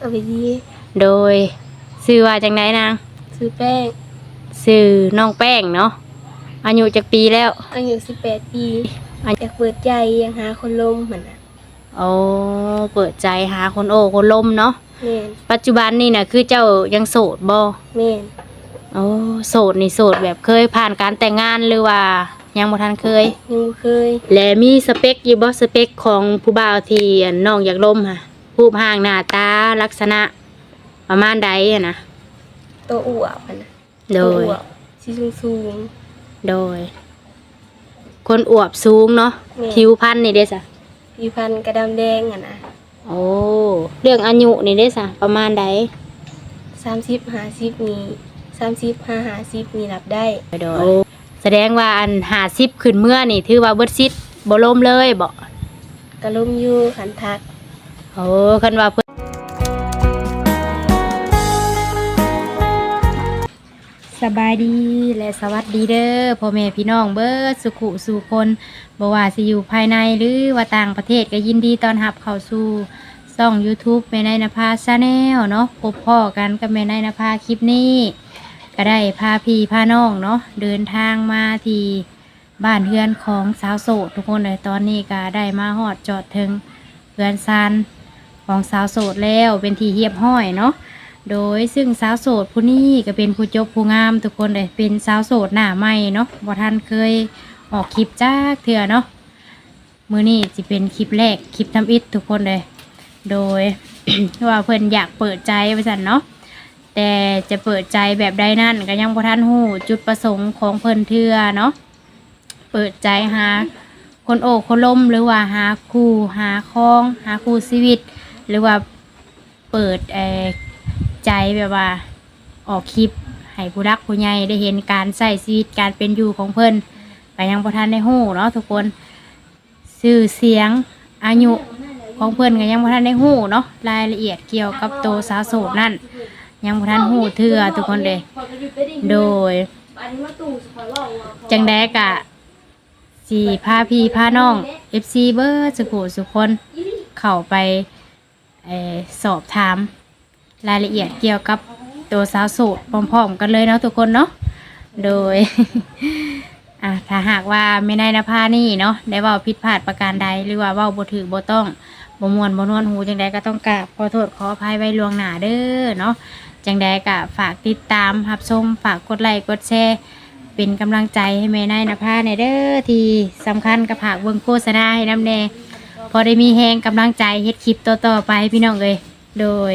เอาไปดีโดยชื่อว่าจังไดนางซื้อแป้งชื่อน้องแป้งเนาะอายุจักปีแล้ว อายุ18ปีอยากเปิดใจยังหาคนลมเหมือนน่ะโอ้เปิดใจหาคนโอ้คนลมเนาะแม่นปัจจุบันนี่น่ะคือเจ้ายังโสดบ่แม่นโอ้โสดนี่โสดแบบเคยผ่านการแต่งงานหรือว่า ยังบ่ทันเคย ยังบ่เคย และมีสเปคอยู่บ่สเปคของผู้บ่าวที่อันน้องอยากลมค่ะ รูปร่างหน้าตาลักษณะ ประมาณใดอะนะ ตัวอวบอะนะโดตัวยอวบสีสูง โดย คนอวบสูงเนาะแม่ ผิวพรรณนี่เด้สะๆผิวพรรณกระดำแดงอะนะโอ้เรื่องอายุนี่เด้สะประมาณใด30 50นี่30 50นี่รับได้โดยแสดงว่าอันหาซิบขึ้นเมื่อนี่ถือว่าเบิดซิดบ่ล่มเลยบ่กระลมอยู่ขันทัก โอ้คันว่าเพิ่นสบายดีและสวัสดีเด้อพ่อแม่พี่น้องเบิดสุขุสู่คนบ่ว่าสิอยู่ภายในหรือว่าต่างประเทศก็ยินดีต้อนรับเข้าสู่ช่อง YouTube แม่นายนภาชาแนลเนาะพบพ่อกันกับแม่นายนภาคลิปนี้ ก็ได้พาพี่พาน้องเนาะเดินทางมาที่บ้านเฮือนของสาวโสดทุกคนเลยตอนนี้ก็ได้มาฮอดจอดถึงเฮือนซาน ของสาวโสดแล้วเป็นที่เฮียบห้อยเนาะโดยซึ่งสาวโสดผู้นี้ก็เป็นผู้จบผู้งามทุกคนเลยเป็นสาวโสดหน้าใหม่เนาะบ่ทันเคยออกคลิปจ้ากเถื่อเนาะมือนี้จะเป็นคลิปแรกคลิปทำอิฐทุกคนเลย โดยว่าเพิ่นอยากเปิดใจไปสั่นเนาะแต่จะเปิดใจแบบใดนั่นก็ยังบ่ทันหู้จุดประสงค์ของเพิ่นเทื่อเนาะเปิดใจหาคนโอบคนล้มหรือว่าหาคู่หาครอง หาคู่ชีวิต หรือว่าเปิดใจแบบว่าออกคลิปให้ผู้รักผู้ใหญ่ได้เห็นการใช้ชีวิตการเป็นอยู่ของเพิ่นก็ยังบ่ทันได้หู้เนาะทุกคนชื่อเสียงอายุของเพิ่อนก็ยังบ่ทันได้หู้เนาะรายละเอียดเกี่ยวกับโตวสาวโสดนั่น ยังบ่ทันหูเถื่อทุกคนเลยโดย จังแดกะสีพาพี่พาน้อง FC เบอร์สุขุสุคน เข้าไป เอ่อสอบถามรายละเอียดเกี่ยวกับตัวสาวโสดพร้อมๆ กันเลยเนาะทุกคนเนาะโดย อะถ้าหากว่าไม่ได้นภานี่เนาะได้เว่าผิดพลาดประการใดหรือว่าเว่าบ่ถือบ่ต้องบ่มวนบ่นวนหูจังใดก็ต้องกราบขอโทษขออภัยไว้ล่วงหน้าเด้อเนาะจังใดก็ฝากติดตามรับชมฝากกดไลค์กดแชร์เป็นกำลังใจให้แม่นายนภาในเด้อที่สำคัญกับผากเบิ่งโฆษณาให้น้ำแน่ พอได้มีแหงกำลังใจเฮ็ดคลิปต่อๆไปพี่น้องเลยโดย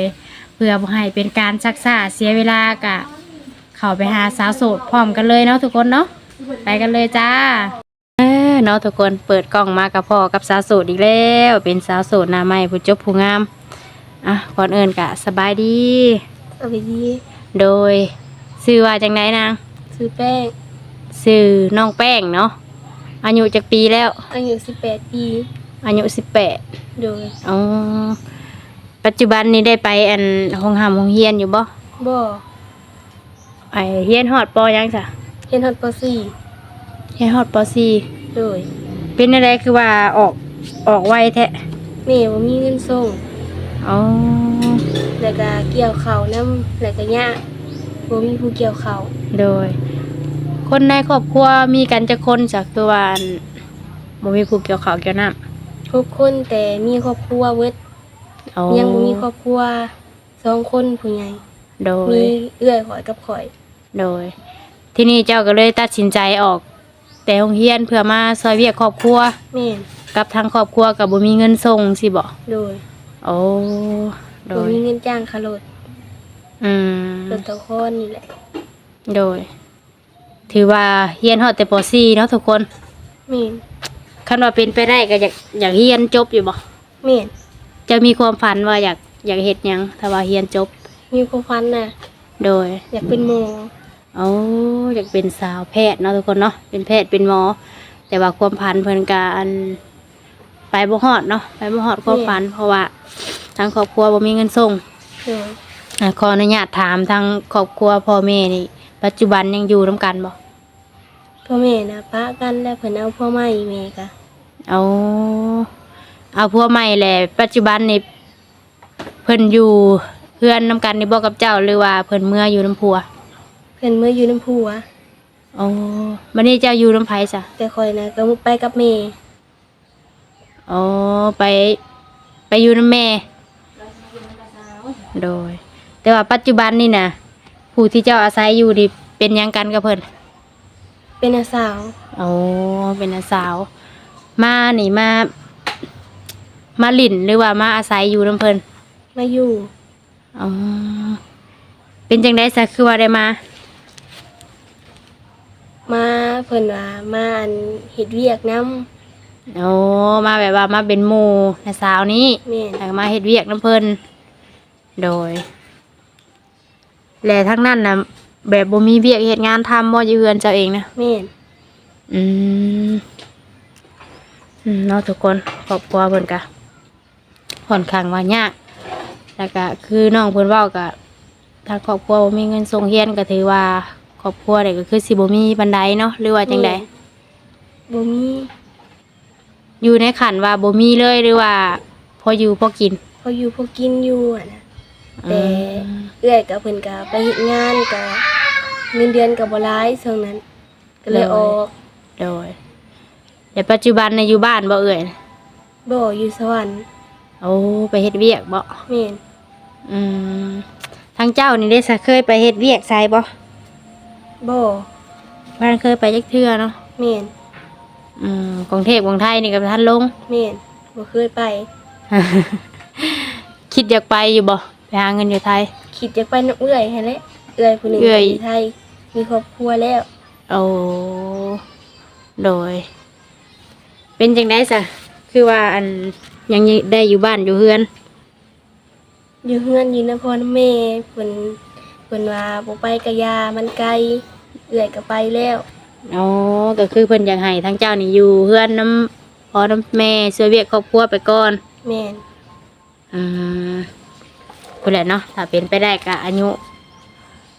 เพื่อบ่ให้เป็นการชักษาเสียเวลากะ เข้าไปหาสาวโสดพร้อมกันเลยเนาะทุกคนเนาะไปกันเลยจ้าเออเนาะทุกคนเปิดกล้องมากับพ่อกับสาวโสดอีกแล้ว เป็นสาวโสดหน้าใหม่ผู้จบผู้งามอะก่อนอื่นกะสบายดีเอาไปดี โดยชื่อว่าจังไดนางซื้อแป้งชื่อน้องแป้งเนาะอายุจักปีแล้วอายุ18ปี อายุสิบแปดโดยอ๋อปัจจุบันนี้ได้ไปอันห้องหำห้องเฮียนอยู่บ่บ่ไอเฮียนฮอดปอยังจ้ะเรียนฮอดปเฮียนฮอดปอสี่ .4 โดยเป็นอะไรคือว่าออกออกไวแท้แม่บ่มีเงินส่งอ๋อแล้วก็เกี่ยวข้าวนํแล้วก็ยากบ่มีผู้เกี่ยวข้าวโดย คนในครอบครัวมีกันจะคนจากคือว่าอันบ่มีผู้เกี่ยวข้าวเกี่ยวน้ ทุกคนแต่มีครอบครัวเบิดำอ๋อยังบ่มีครอบครัวสองคนผู้ใหญ่โดย มีเอื้อยข่อยกับข่อย โดย ที่นี่เจ้าก็เลยตัดสินใจออก แต่โรงเรียนเพื่อมาซอยเวียกครอบครัว แม่นกับทางครอบครัวกับบ่มีเงินส่งสิบ่โดยโอ้โดบ่ย มีเงินจ้างค่ารถอืม รถตะคอนนี่แหละ โดย ถือว่าเรียนฮอดแต่ป .4 เนาะทุกคน แม่น คันว่าเป็นไปได้ก็อยากอยากเรียนจบอยู่บ่แม่นจะมีความฝันว่าอยากอยากเฮ็ดหยังถ้าว่าเรียนจบ มีความฝันน่ะ โดยอยากเป็นหมอโอ้อยากเป็นสาวแพทย์เนาะทุกคนเนาะเป็นแพทย์เป็นหมอ แต่ว่าความฝันเพิ่นกอันไปบ่ฮอดเนาะไปบ่ฮอดความฝันเพราะว่าทางครอบครัวบ่มีเงินส่งโดยอะขออนุญาตถามทางครอบครัวพ่อแม่นี่ ปัจจุบันยังอยู่นํกันบ่ พ่อแม่น่ะปะกันแล้วเพิ่นเอาพ่อใหม่แม่ก็เอาเอาพัวใหม่แหละปัจจุบันนี่เพิ่นอยู่พื่อนนํกันนี่บ่กับเจ้าหรือว่าเพิ่นเมื่ออยู่น้ำพัวเพิ่นเมื่ออยู่น้ำผัวโอ้บัดนี้เจ้าอยู่น้ำไผซะแต่คอยนะก็ไปกับแม่อ๋อไปไปอยู่น้ำแม่โดย แต่ว่าปัจจุบันนี่นะผู้ที่เจ้าอาศัยอยู่นี่เป็นหยังกันกับเพิ่น เป็นอาสาวโอ้เป็นอาสาว มานี่มา มาหลินหรือว่ามาอาศัยอยู่น้ำเพิ่นมาอยู่อ๋อเป็นจังได๋ซะคือว่าได้มา มาเพิ่นว่ามาอันเฮ็ดเวียกนํโอ้มาแบบว่ามาเป็นหมู่อาสาวนี้แม่นแล้วก็มาเฮ็ดเวียกน้ำเพิ่นโดย และทั้งนั้นนะ แบบบ่มีเวียกเฮ็ดงานทำบ่อยู่เฮือนเจ้าเองนะ แม่นอืมอืมเนาะทุกคนครอบครัวเพิ่นก็ค่อนข้างว่ายากแล้วก็คือน้องเพิ่นเว้าก็ถ้าครอบครัวบ่มีเงินส่งเรียนก็ถือว่าครอบครัวเด็กก็คือสิบ่มีปานใดเนาะหรือว่าจังใดบ่มีอยู่ในขันว่าบ่มีเลยหรือว่า พออยู่พอกินพออยู่พอกินอยู่อะนะแต่อืมเอื้อยกับเพิ่นก็ไปเฮ็ดงานก็ เงินเดือนก็บ่หลายช่วงนั้น ก็เลยออกโดยแต่ปัจจุบันในะอยู่บ้านบ่เอ่ยบ่อยู่สวรรค์โอ้ไปเฮ็ดเวียกบ่แม่นอืมทางเจ้านี่ได้สะเคยไปเฮ็ดเวียกไสบ่บ่บ้านเคยไปจักเทื่อเนาะแม่นอืมกรุงเทพกรุงไทยนี่ก็ท่านลง แม่นบ่เคยไป คิดอยากไปอยู่บ่ไปหาเงินอยู่ไทย คิดจะไปน้ำเอื้อยหั่นแหละเอื้อยผู้หนึงเอื้อย อยู่ไทย มีครอบครัวแล้ว โอ้โดย เป็นจังได๋ซะคือว่าอันยังได้อยู่บ้านอยู่เฮือน อยู่เฮือนอยู่นครแม่เพิ่นเพิ่นว่าบ่ไปกะยามันไกลเอื้อยก็ไปแล้วอ๋อก็คือเพิ่นอยากให้ทั้งเจ้านี่อยู่เพื่อนน้ำพอน้ำแม่ช่วยเวียกครอบครัวไปก่อนแม่นอืมพูดแหละเนาะถ้าเป็นไปได้ก็อายุ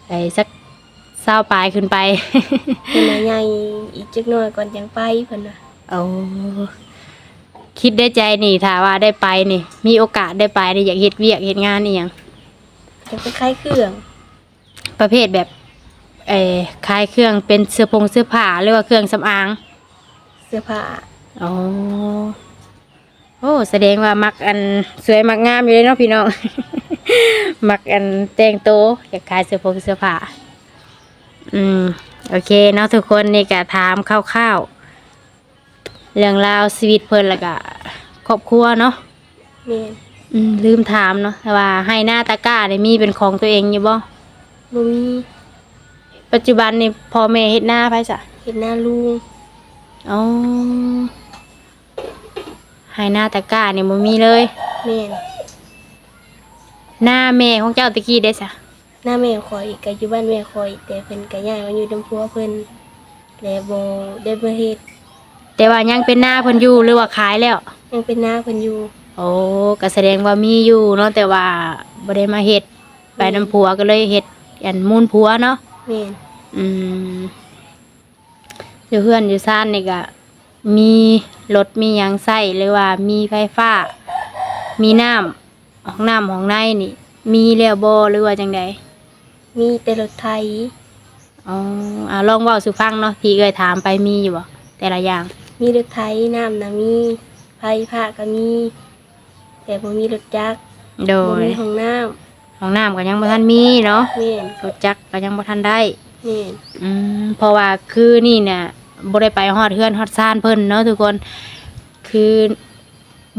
ไปสักเศร้าปลายขึ้นไป เพิ่นว่าใหญ่อีกจักหน่อยก่อนจังไปเพิ่นว่าเอาคิดได้ใจนี่ถ้าว่าได้ไปนี่ มีโอกาสได้ไปนี่อยากเฮ็ดเวียกเฮ็ดงานนี่ยังจะไปขายเครื่องประเภทแบบเอ่อขายเครื่องเป็นเสื้อผงเสื้อผ้าหรือว่าเครื่องสำอางเสื้อผ้าอ๋อโอ้แสดงว่ามักอันสวยมักงามอยู่เลยเนาะพี่น้อง มักอันแต่งโตวอยากขายเสื้อผงเสื้อผ้า อืม โอเคเนาะทุกคนนี่ก็ถามคร่าวๆเรื่องราวชีวิตเพิ่นแล้วก็ครอบครัวเนาะแม่นอืมลืมถามเนาะแต่ว่าให้หน้าตะกร้าได้มีเป็นของตัวเองอยู่บ่บ่มีปัจจุบันนี่พ่อแม่เฮ็ดหน้าไผซะเห็นหน้าลุงอ๋อให้หน้าตะกร้านี่บ่มีเลย แม่น หน้าแม่ของเจ้าตะกี้ได้สะ หน้าแม่คอยก็อยู่บ้านแม่คอย แต่เพิ่นก็ย้ายมาอยู่นำผัวเพิ่นแล้วบ่ได้บ่เฮ็ดแต่ว่ายังเป็นหน้าเพิ่นอยู่หรือว่าขายแล้ว ยังเป็นหน้าเพิ่นอยู่ โอ้ก็แสดงว่ามีอยู่เนาะแต่ว่าบ่ได้มาเฮ็ดไปน้ำผัวก็เลยเฮ็ดอันมูลผัวเนาะแม่นอืมอยู่เพื่อนอยู่ซ่านนี่ก็มีรถมีหยังใส่หรือว่ามีไฟฟ้า มีน้ำห้องน้ำห้องในนี่ มีแล้วบ่หรือว่าจังใด มีแต่รถไถอ๋ออ่าลองเว้าสู่ฟังเนาะที่เอ่ยถามไปมีอยู่บ่แต่ละอย่าง มีรถไถน้ำน่ะมีไฟผ้าก็มี แต่บ่มีรถจักรโดบ่ยมีห้องน้ำห้องน้ำก็ยังบ่ทันมีเนาะแม่นรถจักรก็ยังบ่ทันได้ แม่นอืมเพราะว่าคือนี่เนี่ยบ่ได้ไปฮอดเฮือนฮอดซ่านเพิ่นเนาะทุกคน คือ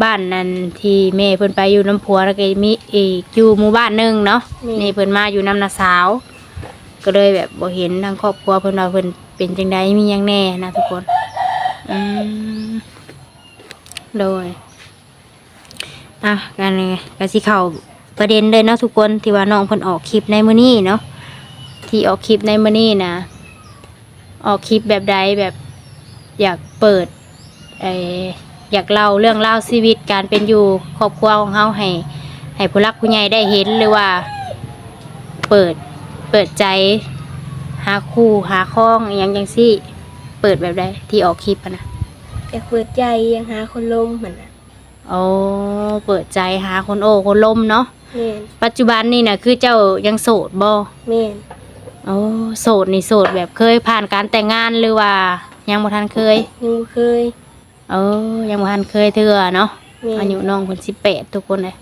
บ้านนั้นที่แม่เพิ่นไปอยู่น้ำผัวแล้วก็มีอีกอยู่หมู่บ้านหนึงเนาะนี่เพิ่นมาอยู่น้ำนาสาว ก็เลยแบบบ่เห็นทางครอบครัวเพิ่นว่าเพิ่นเป็นจังไดมีหยังแน่นะทุกคนอืมโดยอะกันเลยก็สิเข้าประเด็นเลยเนาะทุกคนที่ว่าน้องเพิ่นออกคลิปในมื้อนี้เนาะที่ออกคลิปในมื้อนี้นะออกคลิปแบบใดแบบอยากเปิดไอ ออยากเล่าเรื่องเล่าวชีวิตการเป็นอยู่ครอบครัวของเฮาให้ให้ผู้รักผู้ใหญ่ได้เห็นหรือว่า เปิดเปิดใจ หาคู่หาข้องอหย่างจังซี่ เปิดแบบใดที่ออกคลิปอะนะอยากเปิดใจยังหาคนลมเหมือนน่ะโอ้เปิดใจหาคนโอ้คนล้มเนาะแแม่นปัจจุบันนี่น่ะคือเจ้ายังโสดบ่แม่นโอ้โสดนี่โสดแบบเคยผ่านการแต่งงานหรือว่า ยังบ่ทันเคย ยังบ่เคย เออยังบ่ทันเคยเทื่อเนาะแม่น อายุน้องเพิ่น18ทุกคนเลย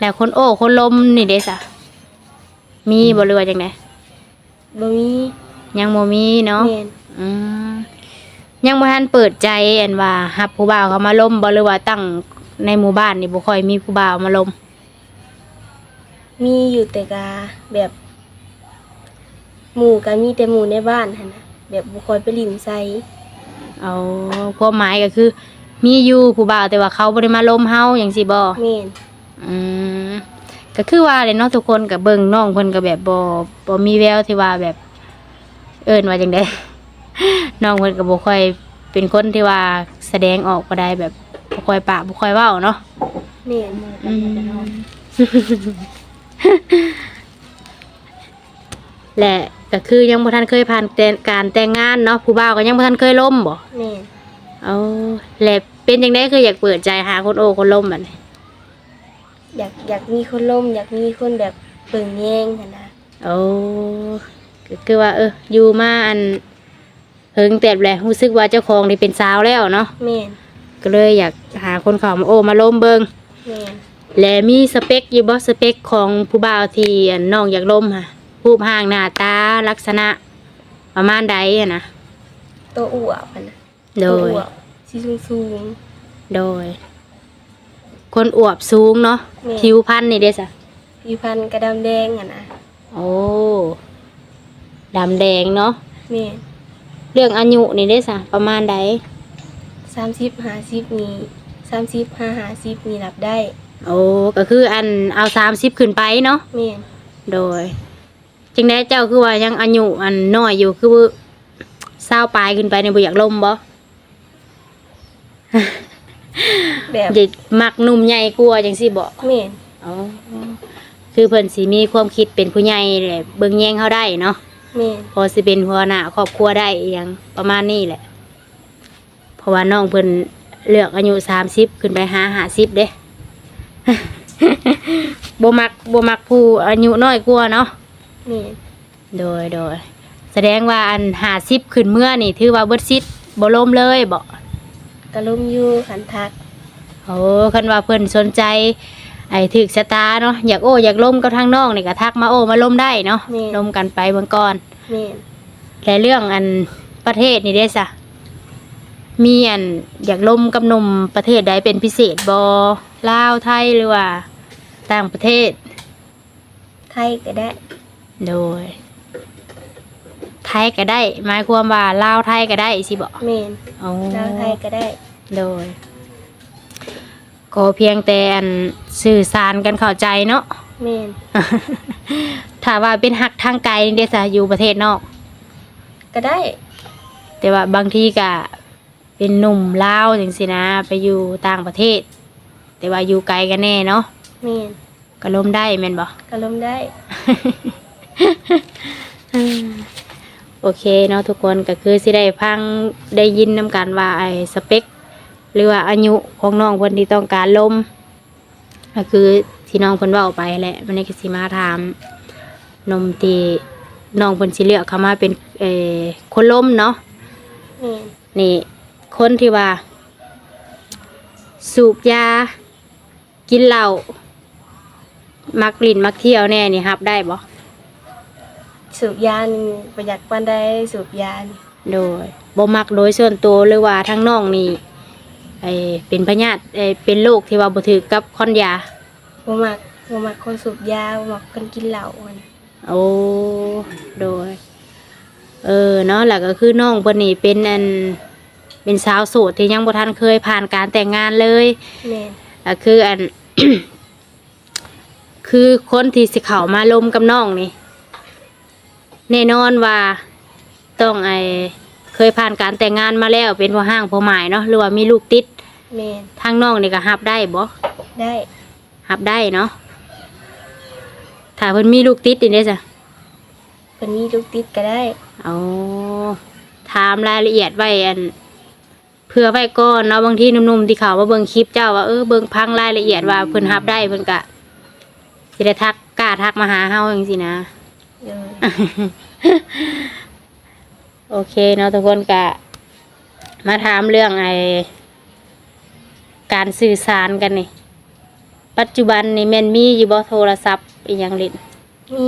แล้วคนโอ้คนลมนี่เด้ซะมีบ่หรือว่าจังไดบ่มียังบ่มีเนาะแม่นอืมยังบ่ทันเปิดใจอันว่ารับผู้บ่าวเขามาลมบ่หรือว่าตั้งในหมู่บ้านนี่บ่ค่อยมีผู้บ่าวมาลม มีอยู่แต่กาแบบหมู่ก็มีแต่หมู่ในบ้านหั่นน่ะแบบบ่ค่อยไปลิ้นใส่ เอาความหมายก็คือ มีอยู่ผู้บ่าวแต่ว่าเขาบ่ได้มาลมเฮาจังซี่บ่แม่นอืมก็คือว่าเลยเนาะทุกคนก็เบิ่งน้องเพิ่นก็แบบบ่บ่มีแววที่ว่าแบบ เอิ้นว่าจังไดน้องเพิ่นก็บ่ค่อยเป็นคนที่ว่าแสดงออกบ่ได้แบบบ่ค่อยปากบ่ค่อยเว้าเนาะแม่นอืมและ ก็คือยังบ่ทันเคยผ่านแต่การแต่งงานเนาะผู้บ่าวก็ยังบ่ทันเคยล้มบ่แม่นเอาและเป็นจังไดคืออยากเปิดใจหาคนโอ้คนล้มบัดนี้อยากอยากมีคนล่ม อยากมีคนแบบเบิ่งแยงหั่นนะเอาก็คือว่า เอออยู่มาอันเฮิงแต่แหละรู้สึกว่าเจ้าของนี่เป็นสาวแล้วเนาะแม่นก็เลยอยากหาคนเข้ามาโอ้มาล้มเบิงแม่นและมีสเปคอยู่บ่สเปคของผู้บ่าวที่อันน้องอยากล้มค่ะ รูปร่างหน้าตาลักษณะ ประมาณใดอะนะตัวอ้วกหั่นน่ะโดตัวย อ้วกสีสูง โดย คนอวบสูงเนาะแม่ ผิวพรรณนี่เด้สะๆผิวพรรณกระดำแดงหั่นนะโอ้ดำแดงเนาะแม่นเรื่องอายุนี่เด้สะประมาณใด30 50นี่30 5 50นี่รับได้โอ้ก็คืออันเอาสามสิบขึ้นไปเนาะ แม่นโดย จึงได้เจ้าคือว่ายังอายุอันน้อยอยู่คือเศร้าปลายขึ้นไปในบุอยากลมบ่แบบเด็กมักหนุ่มใหญ่กลัวาจังสิบ่แม่นอ๋อคือเพิ่นสิมีความคิดเป็นผู้ใหญ่แหละเบิ่งแยงเขาได้เนาะแม่นพอสิเป็นหัวหน้าครอบครัวได้อหยังประมาณนี้แหละ เพราะว่าน้องเพิ่นเลือกอายุสามสิบขึ้นไปหาหาสิบเด้ บ่มักบ่มักผู้อายุน้อยกว่าเนาะแม่ นโดยโดย แสดงว่าอันหาสิบขึ้นเมื่อนี่ถือว่าเบิดซิดบ่ล่มเลยบ่กระลมอยู่ขันทักโอ้คันว่าเพิ่นสนใจ ไอ้ถึกสตาเนาะอยากโอ้อยากล่มกับทางน้องนี่ก็ทักมาโอ้มาล่มได้เนาะล่มกันไปเบื้องก่อนแม่นและเรื่องอันประเทศนี่เด้ซะมีอันอยากล่มกับหนมประเทศใดเป็นพิเศษบ่ลาวไทยหรือว่า ต่างประเทศไทยก็ได้ โดย ไทยก็ได้หมายความว่าลาวไทยก็ได้สิบ่แม่นอ๋อลาวไทยก็ได้โดยก็เพียงแต่อันสื่อสารกันเข้าใจเนาะแม่นถ้าว่าเป็นหักทางไกลนี่เดซะอยู่ประเทศนอก ก็ได้ แต่ว่าบางทีก็เป็นหนุ่มลาวจังสินะไปอยู่ต่างประเทศ แต่ว่าอยู่ไกลกันแน่เนาะแม่นก็ล้มได้แม่นบ่กระลมได้ โอเคเนาะทุกคนก็คือสิได้พังได้ยินนำกันว่าไอ้สเปค หรือว่าอายุของน้องคนที่ต้องการลมก็คือที่น้องเพิ่นเว้าไปแหละมันนี่ก็สิมาถามนมที่น้องเพิ่นสิเลือกเข้ามาเป็นเอ่อคนล้มเนาะแม่นนี่ คนที่ว่า สูบยา กินเหล้ามักลิ่นมักเที่ยวแน่นี่รับ ได้บ่ สูบยานี่ประหยัดปานใดสูบยานี่โดยบ่มักโดยส่วนตัวหรือว่าทั้งน้องนี่ไอเป็นพยาธิไอเป็นโรคที่ว่าบ่ถือกับคอนยาบ่มักบ่มักคนสูบยาบ่มักคนกินเหล้ามันโอ้โดย เออเนาะแล้วก็คือน้องเพิ่นนี่เป็นอันเป็นสาวโสดที่ยังบ่ทันเคยผ่านการแต่งงานเลยแม่นก็คืออัน คือคนที่สิเข้ามาลมกับน้องนี่ แน่นอนว่าต้องไอเคยผ่านการแต่งงานมาแล้วเป็นพ่อห้างพ่อหมายเนาะหรือว่ามีลูกติดแม่นทางน้องนี่ก็รับได้บ่ได้รับได้เนาะถ้าเพิ่นมีลูกติดนี่เด้จ้ะเพิ่นมีลูกติดก็ได้เอาถามรายละเอียดไว้อันเเพื่อไว้ก่อนเนาะบางทีหนุ่มๆที่เขาว่าเบิ่งคลิปเจ้าว่าเออเบิ่งพังรายละเอียดว่าเพิ่นรับได้เพิ่นก็สิได้ทักกล้าทักมาหาเฮาจังซี่นะ โดยโอเคเนาะทุกคนกะ มาถามเรื่องไอการสื่อสารกันนี่ ปัจจุบันนี่แม่นมีอยู่บ่โทรศัพท์อีหยังเล่นมี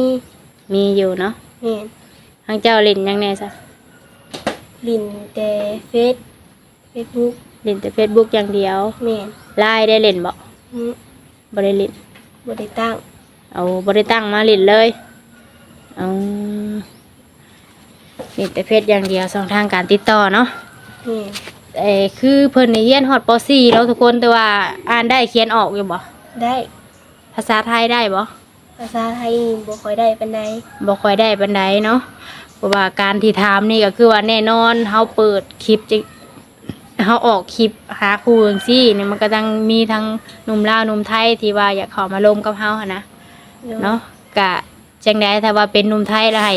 มีอยู่เนาะแม่นทางเจ้าเล่นหยังแน่ซะลินแต่เฟซเฟซบุ๊กเล่นแต่ Facebook อย่างเดียวแม่นไลน์ได้เล่นบ่อืมบ่ได้เล่นบ่ได้ตั้งเอาบ่ได้ตั้งมาเล่นเลย เอาเล่นแต่เฟซอย่างเดียวสองทางการติดต่อเนาะแม่นเอ้คือเพิ่นนี่เรียนฮอดป .4 แล้วทุกคนแต่ว่าอ่านได้เขียนออกอยู่บ่ได้ภาษาไทยได้บ่ภาษาไทยนี่บ่ค่อยได้ปานใดบ่ค่อยได้ปานใดเนาะเพราะว่าการที่ถามนี่ก็คือว่าแน่นอนเฮาเปิดคลิปจะเฮาออกคลิปหาครูจังซี่นี่มันก็ต้องมีทั้งหนุ่มลาวหนุ่มไทยที่ว่าอยากเข้ามาลมกับเฮาหั่นนะโดยเนาะกะ จังไดถ้าว่าเป็นหนุ่มไทยแล้วให้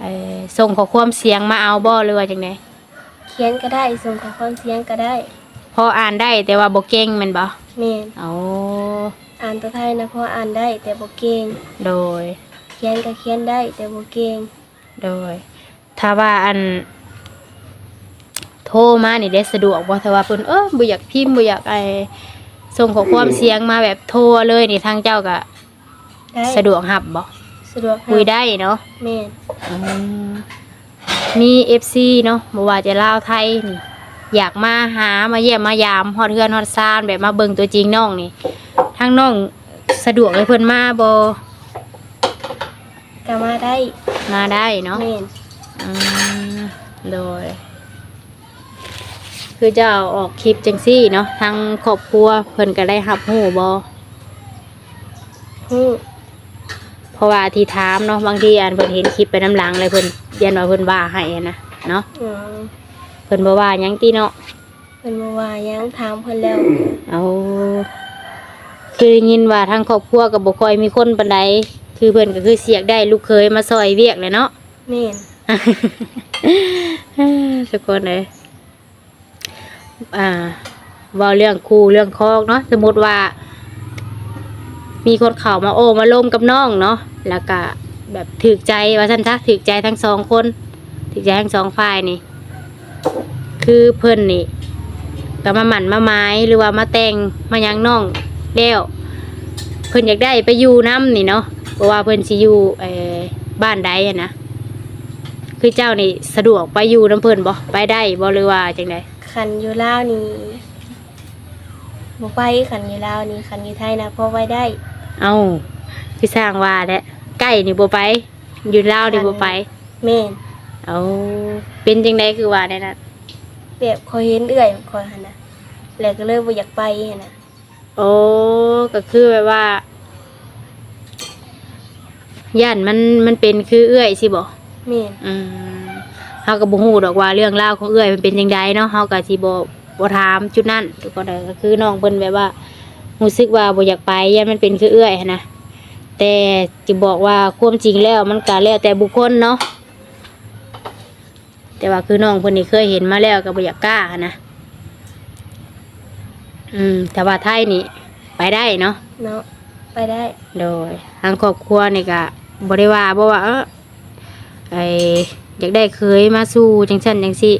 เอ่อส่งข้อความเสียงมาเอาบ่หรือว่าจังไดเขียนก็ได้ส่งข้อความเสียงก็ได้พออ่านได้แต่ว่าบ่เก่งแม่นบ่แม่นเอาอ่านตัวไทยนะเพราะอ่านได้แต่บ่เก่งโดย เขียนก็เขียนได้แต่บ่เก่งโดย ถ้าว่าอัน โทรมานี่ได้สะดวกบ่ถ้าว่าเพิ่นเออบ่อยากพิมพ์บ่อยากไอส่งข้อความเสียงมาแบบโทรเลยนี่ทางเจ้าก็ ได้สะดวกรับบ่สะดวกคุยได้เนาะแม่นอืมมี FC เนาะบ่ว่าจะลาวไทยนี่ อยากมาหามาเยี่ยมมายามฮอดเฮือนฮอดซานแบบมาเบิ่งตัวจริงน้องนี่ทางน้องสะดวกให้เพิ่นมาบ่ก็มาได้มาได้เนาะแม่นอืมโดย คือจะเอาออกคลิปจังซี่เนาะทางครอบครัวเพิ่นก็ได้รับหูบอฮู้เพ ราะว่าที่ถามเนาะบางทีอันเพิ่นเห็นคลิปไปน้ำหลังเลยเพิ่นเรียนว่าเพิ่นว่าให้อะนะเนาะอืมเพิ่นบ่ว่าหยังติเนาะเพิ่นบ่ว่าหยังถามเพิ่นแล้วเอาคือได้ยินว่าทางครอบครัวก็บ่ค่อยมีคนปานใดคือเพิ่นก็คือเสียกได้ลูกเคยมาซอยเวียกเลยเนาะ แม่นทุกคนเลยอ่าเว่าเรื่องครูเรื่องคอกเนาะสมมติว่า มีคนเข่ามาโอ้มาล่มกับน้องเนาะแล้วก็แบบถือใจว่าฉันทักถือใจทั้งสองคนถือใจทั้งสองฝ่ายนี่ คือเพิ่นนี่ก็มาหมั่นมาไม้หรือว่ามาแต่งมายังน้องแล้วเพิ่นอยากได้ไปอยู่น้ำนี่เนาะเพราะว่าเพิ่นสิอยู่เออบ้านใดนะคือเจ้านี่สะดวกไปอยู่น้ำเพิ่นบ่ไปได้บ่หรือว่าจังไดคันอยู่ล่าวนี่บ่ไปคันอยู่ล่าวนี่คันอยู่ไทยนะพอไว้ได้ เอ้าคือสร้างว่าแหละใกล้นี่บ่ไป อยู่ลาวนี่บ่ไป แม่นเอาเป็นจังไดคือว่าได้นั้นแบบคอยเห็นเอื่อยคอยหั่นน่ะแล้วก็เลยบ่อยากไปหั่นน่ะโอ้ก็คือแบบว่าย่านมันมันเป็นคือเอื้อยสิบ่แม่นอืมเฮาก็บ่ฮู้ดอกว่าเรื่องราวของเอื้อยมันเป็นจังไดเนาะเฮาก็สิบ่บ่ถามจุดนั้นทุกคนเลยก็คือน้องเพิ่นแบบว่า รู้สึกว่าบ่อยากไปย่านมันเป็นคือเอื้อยหั้นนะแต่จะบอกว่าความจริงแล้วมันก็แล้วแต่บุคคลเนาะแต่ว่าคือน้องเพิ่นนี่เคยเห็นมาแล้วก็บ่อยากกล้าหั้นนะอืมแต่ว่าไทยนี่ไปได้เนาะเนาะไปได้ โดยทางครอบครัวนี่ก็บริว่าบ่ว่าเออไออยากได้เคยมาสู้จังซั่นจังซี่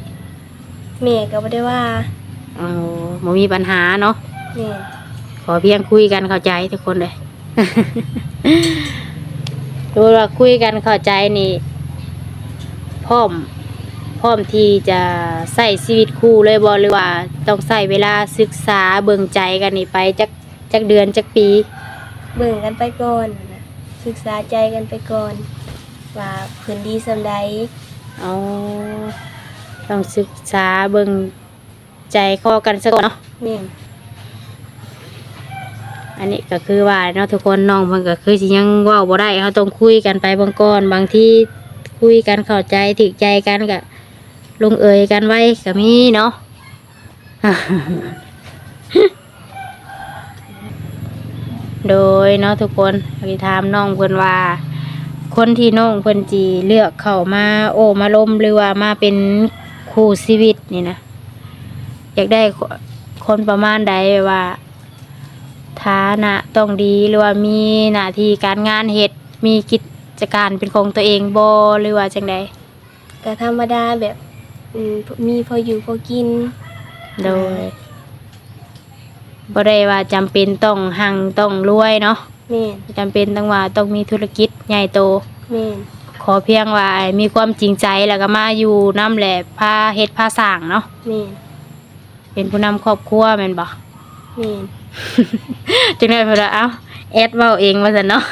แม่ก็บ่ได้ว่าเอาบ่มีปัญหาเนาะแม่น ขอเพียงคุยกันเข้าใจทุกคนเลยดูว่าคุยกันเข้าใจนี่พร้อมพร้อมที่จะใส่ชีวิตคู่เลยบ่หรือว่าต้องใส่เวลาศึกษาเบิ่งใจกันนี่ไปจักจักเดือนจักปี เบิ่งกันไปก่อนน่ะศึกษาใจกันไปก่อน ว่าเพิ่นดีสำใดเอาต้องศึกษาเบิ่งใจคอกันซะก่อนเนาะ แม่น อันนี้ก็คือว่าเนาะทุกคนน้องเพิ่นก็คือสิยังเว้าบ่ได้เขาต้องคุยกันไปบางก่อนบางที่คุยกันเข้าใจถึกใจกันก็ลงเอยกันไว้ก็มีเนาะโดยเนาะทุกคนไปถามน้องเพิ่นว่า คนที่น้องเพิ่นจีเลือกเข้ามาโอ้มาล้มหรือว่ามาเป็นคู่ชีวิตนี่นะอยากได้คนประมาณใดว่า ฐานะต้องดีหรือว่ามีหน้าที่การงานเฮ็ดมีกิจการเป็นของตัวเองบ่หรือว่าจังใดก็ธรรมดาแบบอืมมีพออยู่พอกิน โดยบ่ได้ว่าจำเป็นต้องหังต้องรวยเนาะแม่นจำเป็นต้องว่าต้องมีธุรกิจใหญ่โต แม่นขอเพียงว่ามีความจริงใจแล้วก็มาอยู่น้ำแหละพาเฮ็ดพาสร้างเนาะแม่นเป็นผู้นำครอบครัวแม่นบ่แม่น จึงได้เพิ่นว่าเอ้าแอดเว้าเองว่าซั่นเนาะ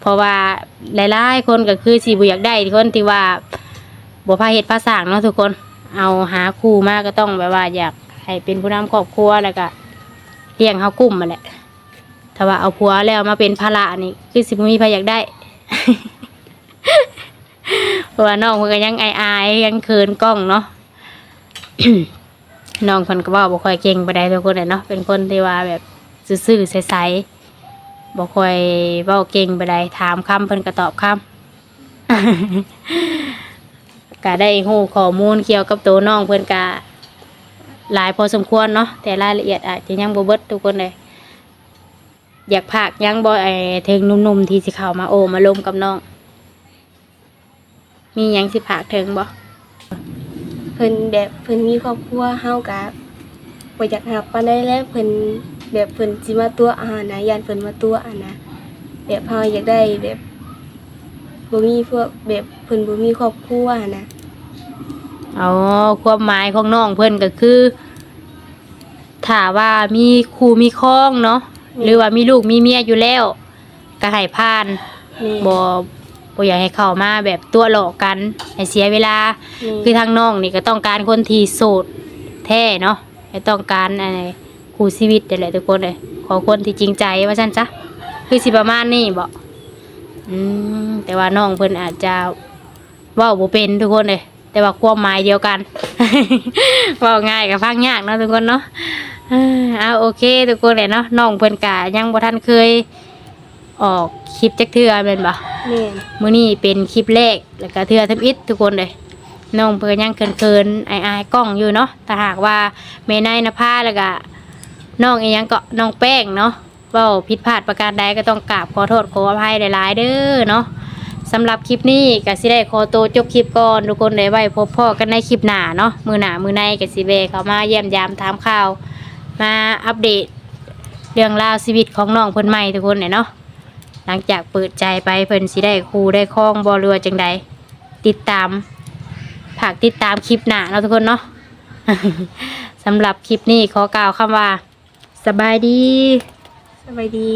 เพราะว่าหลายๆคนก็คือสิบ่อยากได้คนที่ว่าบ่พาเฮ็ดพาสร้างเนาะทุกคน เอาหาคู่มาก็ต้องแบบว่าอยากให้เป็นผู้นำครอบครัวแล้วก็เลี้ยงเฮากลุ่มมาแหละถ้าว่าเอาผัวแล้วมาเป็นภาระนี่คือสิบ่มีใครอยากได้เพราะว่าน้องเพิ่นก็ยังอายๆยังเขินกล้องเนาะ น้องเพิ่นก็เว้าบ่ค่อยเก่งปานใดทุกคนเลยเนาะเป็นคนที่ว่าแบบซื่อๆใสๆบ่ค่อยเว้าเก่งปานใดถามคำเพิ่นก็ตอบคำก็ได้ฮู้ข้อมูลเกี่ยวกับตัวน้องเพิ่นก็หลายพอสมควรเนาะแต่รายละเอียดอาจจะยังบ่เบิดทุกคนเลยอยากพากยังบ่ไอ้ถึงหนุ่มๆที่สิเข้ามาโอมาลมกับน้อง มียังสิพากถึงบ่ พิ่นแบบเพิ่นมีครอบครัวเฮาก็บ่อยากรับปานใดแล้วเพิ่นแบบเพิ่นสิมาตัวอาหารนะยานเพิ่นมาตัวอะนะแบบเฮาอยากได้แบบบ่มีพวกแบบเพิ่นบ่มีครอบครัวอะนะอ๋อความหมายของน้องเพิ่นก็คือถ้าว่ามีคู่มีครองเนาะหรือว่ามีลูกมีเมียอยู่แล้วก็ให้ผ่านแม่บ่ บ่อยากให้เข้ามาแบบตัวหลอกกันให้เสียเวลาแม่คือทางน้องนี่ก็ต้องการคนที่โสดแท้เนาะไม่ต้องการอะไรคู่ชีวิตนี่แหละทุกคนเลยขอคนที่จริงใจว่าซั่นจ้ะคือสิประมาณนี้บ่อืมแต่ว่าน้องเพิ่นอาจจะเว้าบ่เป็นทุกคนเลยแต่ว่าความหมายเดียวกันเว้าง่ายกับฟังยากเนาะทุกคนเนาะเอ้อเอาโอเคทุกคนเลยเนาะน้องเพิ่นกะยังบ่ทันเคย ออกคลิปจักเทื่อแม่นบ่แม่นมื้อนี้เป็นคลิปแรกแล้วก็เทื่อทำอิฐทุกคนเลยน้องเพิ่นยังเขินๆอายๆกล้องอยู่เนาะถ้าหากว่าแม่นายนภาแล้วก็น้องอีหยังก็น้องแป้งเนาะเว้าผิดพลาดประการใดก็ต้องกราบขอโทษขออภัยหลายๆเด้อเนาะสำหรับคลิปนี้ก็สิได้ขอตัวจบคลิปก่อนทุกคนได้ไว้พบพ่อกันในคลิปหน้าเนาะมื้อหน้ามื้อในก็สิแวะเข้ามาเยี่ยมยามถามข่าว มาอัปเดตเรื่องราวชีวิตของน้องเพิ่นใหม่ทุกคนเนี่ยเนาะ หลังจากเปิดใจไปเพิ่นสิได้ครูได้คล้องบอเรือว่าจังใดติดตามผักติดตามคลิปหน้าเราทุกคนเนาะสำหรับคลิปนี้ขอกล่าวคำว่า สบายดี สบายดี